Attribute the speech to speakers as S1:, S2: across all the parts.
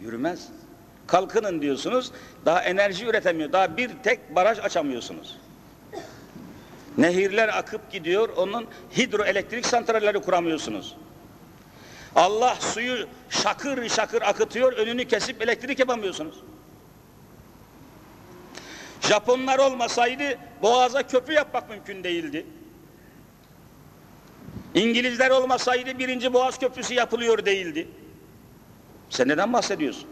S1: Yürümez. Kalkının diyorsunuz, daha enerji üretemiyor, daha bir tek baraj açamıyorsunuz. Nehirler akıp gidiyor, onun hidroelektrik santralleri kuramıyorsunuz. Allah suyu şakır şakır akıtıyor, önünü kesip elektrik yapamıyorsunuz. Japonlar olmasaydı boğaza köprü yapmak mümkün değildi. İngilizler olmasaydı birinci boğaz köprüsü yapılıyor değildi. Sen neden bahsediyorsun?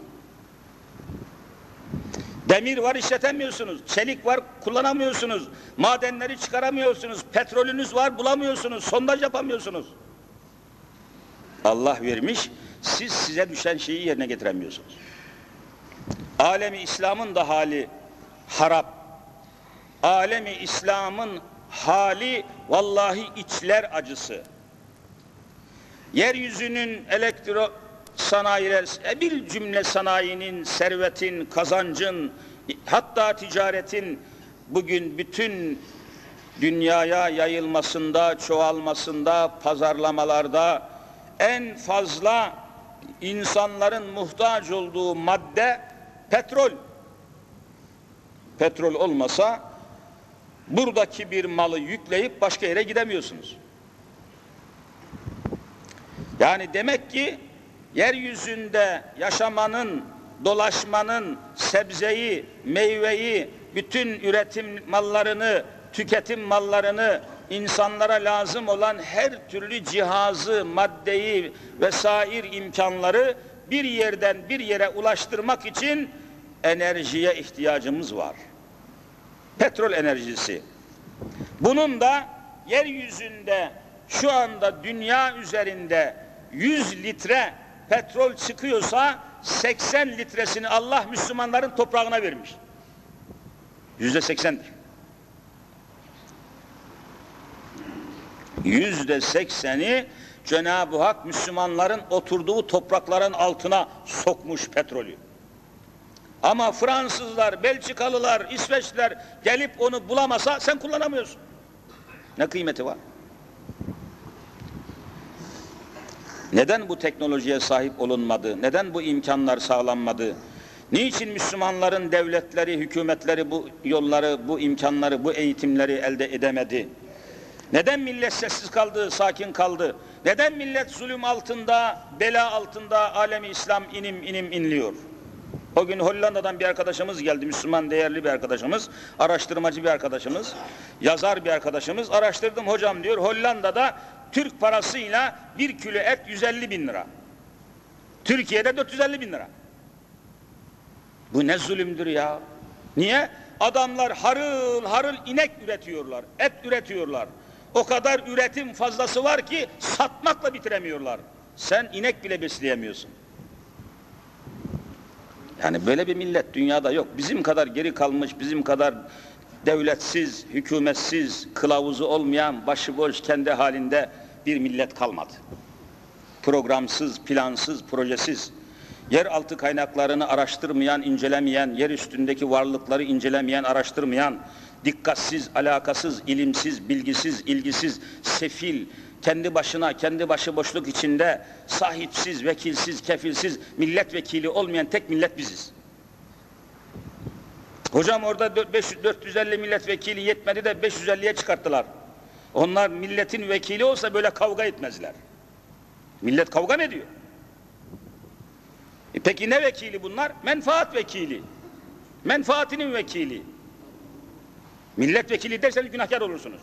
S1: Demir var işletemiyorsunuz, çelik var kullanamıyorsunuz, madenleri çıkaramıyorsunuz, petrolünüz var bulamıyorsunuz, sondaj yapamıyorsunuz. Allah vermiş, siz size düşen şeyi yerine getiremiyorsunuz. Alemi İslam'ın da hali harap. Alemi İslam'ın hali vallahi içler acısı. Yeryüzünün elektro sanayiler, e, bir cümle sanayinin, servetin, kazancın, hatta ticaretin bugün bütün dünyaya yayılmasında, çoğalmasında, pazarlamalarda en fazla insanların muhtaç olduğu madde petrol. Petrol olmasa buradaki bir malı yükleyip başka yere gidemiyorsunuz. Yani demek ki yeryüzünde yaşamanın, dolaşmanın, sebzeyi, meyveyi, bütün üretim mallarını, tüketim mallarını, insanlara lazım olan her türlü cihazı, maddeyi vesaire imkanları bir yerden bir yere ulaştırmak için enerjiye ihtiyacımız var. Petrol enerjisi. Bunun da yeryüzünde şu anda dünya üzerinde 100 litre petrol çıkıyorsa 80 litresini Allah Müslümanların toprağına vermiş. Yüzde seksendir. Yüzde sekseni Cenab-ı Hak Müslümanların oturduğu toprakların altına sokmuş petrolü. Ama Fransızlar, Belçikalılar, İsveçliler gelip onu bulamasa sen kullanamıyorsun. Ne kıymeti var? Neden bu teknolojiye sahip olunmadı? Neden bu imkanlar sağlanmadı? Niçin Müslümanların devletleri, hükümetleri bu yolları, bu imkanları, bu eğitimleri elde edemedi? Neden millet sessiz kaldı, sakin kaldı? Neden millet zulüm altında, bela altında alemi İslam inim inim inliyor? O gün Hollanda'dan bir arkadaşımız geldi, Müslüman değerli bir arkadaşımız, araştırmacı bir arkadaşımız, yazar bir arkadaşımız. Araştırdım hocam diyor, Hollanda'da Türk parasıyla bir kilo et 150 bin lira. Türkiye'de 450 bin lira. Bu ne zulümdür ya? Niye? Adamlar harıl harıl inek üretiyorlar, et üretiyorlar. O kadar üretim fazlası var ki satmakla bitiremiyorlar. Sen inek bile besleyemiyorsun. Yani böyle bir millet dünyada yok. Bizim kadar geri kalmış, bizim kadar devletsiz, hükümetsiz, kılavuzu olmayan, başıboş, kendi halinde bir millet kalmadı. Programsız, plansız, projesiz, yer altı kaynaklarını araştırmayan, incelemeyen, yer üstündeki varlıkları incelemeyen, araştırmayan, dikkatsiz, alakasız, ilimsiz, bilgisiz, ilgisiz, sefil, kendi başına, kendi başıboşluk içinde sahipsiz, vekilsiz, kefilsiz, milletvekili olmayan tek millet biziz. Hocam orada 450 milletvekili yetmedi de 550'ye çıkarttılar. Onlar milletin vekili olsa böyle kavga etmezler. Millet kavga mı ediyor? E peki ne vekili bunlar? Menfaat vekili. Menfaatinin vekili. Milletvekili derseniz günahkar olursunuz.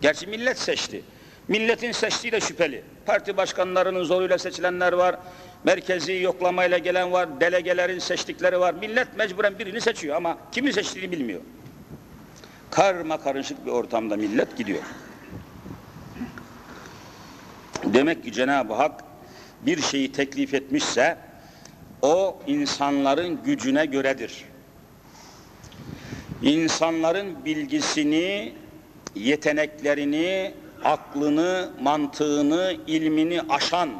S1: Gerçi millet seçti. Milletin seçtiği de şüpheli. Parti başkanlarının zoruyla seçilenler var. Merkezi yoklamayla gelen var. Delegelerin seçtikleri var. Millet mecburen birini seçiyor ama kimi seçtiğini bilmiyor. Karma karışık bir ortamda millet gidiyor. Demek ki Cenab-ı Hak bir şeyi teklif etmişse o insanların gücüne göredir. İnsanların bilgisini, yeteneklerini, aklını, mantığını, ilmini aşan,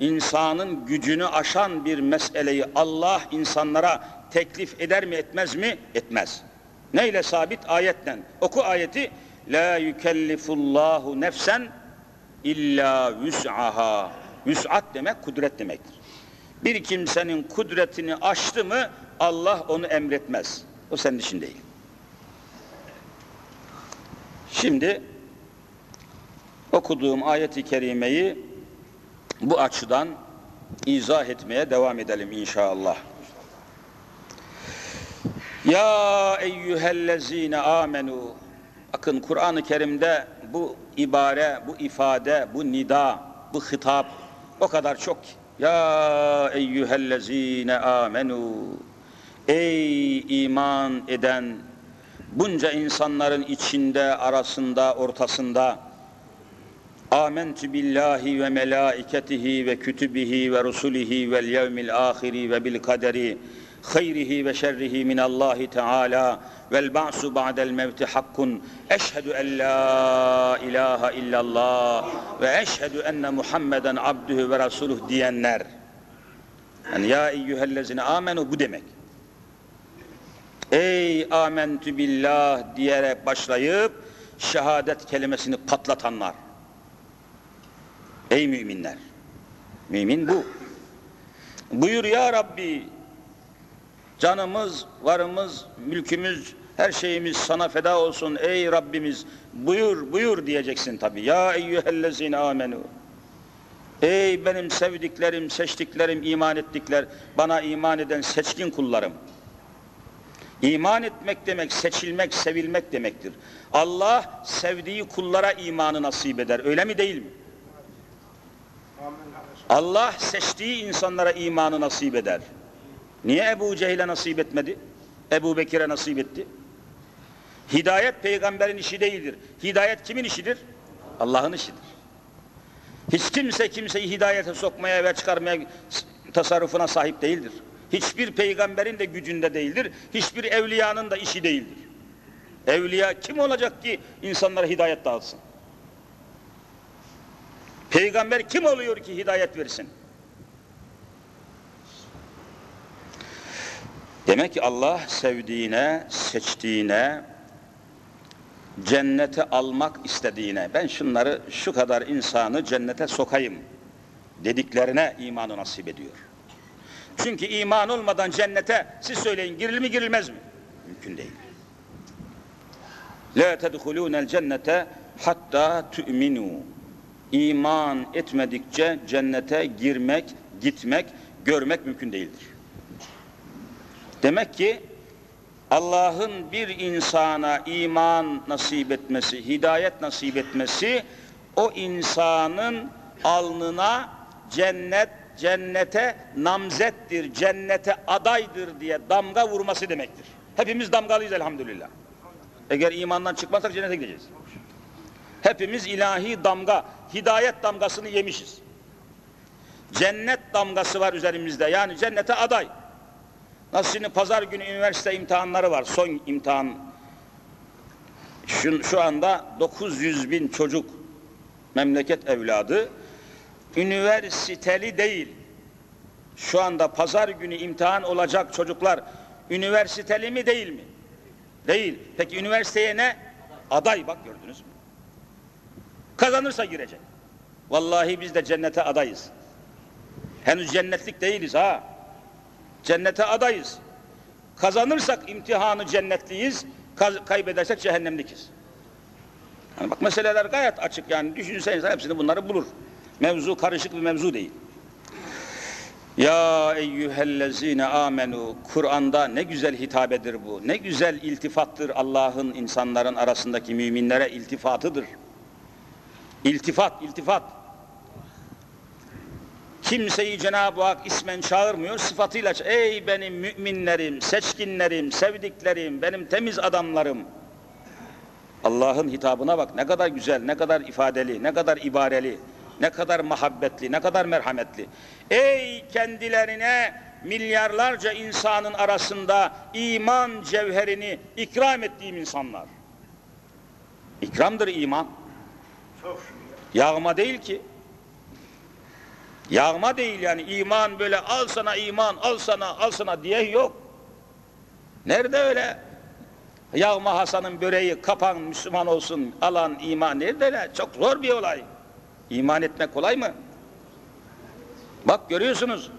S1: insanın gücünü aşan bir meseleyi Allah insanlara teklif eder mi etmez mi? Etmez. Neyle sabit? Ayetten. Oku ayeti. La yükellifullahu nefsen illa vüs'aha. Vüs'at demek kudret demektir. Bir kimsenin kudretini aştı mı Allah onu emretmez. O senin işin değil. Şimdi okuduğum ayeti kerimeyi bu açıdan izah etmeye devam edelim inşallah. Ya eyyühellezine amenu Bakın Kur'an-ı Kerim'de bu ibare, bu ifade, bu nida, bu hitap o kadar çok ki. Ya eyyühellezine amenu Ey iman eden bunca insanların içinde, arasında, ortasında Âmentü billahi ve melâiketihi ve kütübihi ve rusulihi vel yevmil âhiri ve bil kaderi şerrihi minallahi teâlâ vel ba'su ba'del mevti hakkun eşhedü en la ilahe illallah ve eşhedü enne Muhammeden abdühü ve resuluh diyenler. Yani ya eyyühellezine amenu bu demek. Ey amentü billah diyerek başlayıp şehadet kelimesini patlatanlar. Ey müminler! Mümin bu. Buyur ya Rabbi, canımız, varımız, mülkümüz, her şeyimiz sana feda olsun ey Rabbimiz. Buyur, buyur diyeceksin tabi. Ya eyyühellezine amenu. Ey benim sevdiklerim, seçtiklerim, iman ettikler, bana iman eden seçkin kullarım. İman etmek demek, seçilmek, sevilmek demektir. Allah sevdiği kullara imanı nasip eder. Öyle mi değil mi? Allah seçtiği insanlara imanı nasip eder. Niye Ebu Cehil'e nasip etmedi? Ebu Bekir'e nasip etti. Hidayet peygamberin işi değildir. Hidayet kimin işidir? Allah'ın işidir. Hiç kimse kimseyi hidayete sokmaya ve çıkarmaya tasarrufuna sahip değildir. Hiçbir peygamberin de gücünde değildir. Hiçbir evliyanın da işi değildir. Evliya kim olacak ki insanlara hidayet dağıtsın? Peygamber kim oluyor ki hidayet versin? Demek ki Allah sevdiğine, seçtiğine, cennete almak istediğine, ben şunları, şu kadar insanı cennete sokayım dediklerine imanı nasip ediyor. Çünkü iman olmadan cennete siz söyleyin girilir mi girilmez mi? Mümkün değil. La tedhulûnel cennete hatta tu'minu. İman etmedikçe cennete girmek, gitmek, görmek mümkün değildir. Demek ki Allah'ın bir insana iman nasip etmesi, hidayet nasip etmesi o insanın alnına cennet cennete namzettir, cennete adaydır diye damga vurması demektir. Hepimiz damgalıyız elhamdülillah. Eğer imandan çıkmazsak cennete gideceğiz. Hepimiz ilahi damga, hidayet damgasını yemişiz. Cennet damgası var üzerimizde. Yani cennete aday. Nasıl şimdi pazar günü üniversite imtihanları var. Son imtihan. Şu, şu anda 900 bin çocuk memleket evladı üniversiteli değil. Şu anda pazar günü imtihan olacak çocuklar üniversiteli mi değil mi? Değil. Peki üniversiteye ne? Aday bak gördünüz mü? Kazanırsa girecek. Vallahi biz de cennete adayız. Henüz cennetlik değiliz ha. Cennete adayız. Kazanırsak imtihanı cennetliyiz, kaybedersek cehennemlikiz. Yani bak meseleler gayet açık yani düşünseniz hepsini bunları bulur. Mevzu karışık bir mevzu değil. Ya eyyühellezine amenu Kur'an'da ne güzel hitabedir bu. Ne güzel iltifattır Allah'ın insanların arasındaki müminlere iltifatıdır. İltifat, iltifat. Kimseyi Cenab-ı Hak ismen çağırmıyor, sıfatıyla Ey benim müminlerim, seçkinlerim, sevdiklerim, benim temiz adamlarım. Allah'ın hitabına bak ne kadar güzel, ne kadar ifadeli, ne kadar ibareli, ne kadar muhabbetli, ne kadar merhametli. Ey kendilerine milyarlarca insanın arasında iman cevherini ikram ettiğim insanlar. İkramdır iman. Yağma değil ki. Yağma değil yani iman böyle al sana iman, al sana, al sana diye yok. Nerede öyle? Yağma Hasan'ın böreği kapan Müslüman olsun alan iman nerede öyle? Çok zor bir olay. İman etmek kolay mı? Bak görüyorsunuz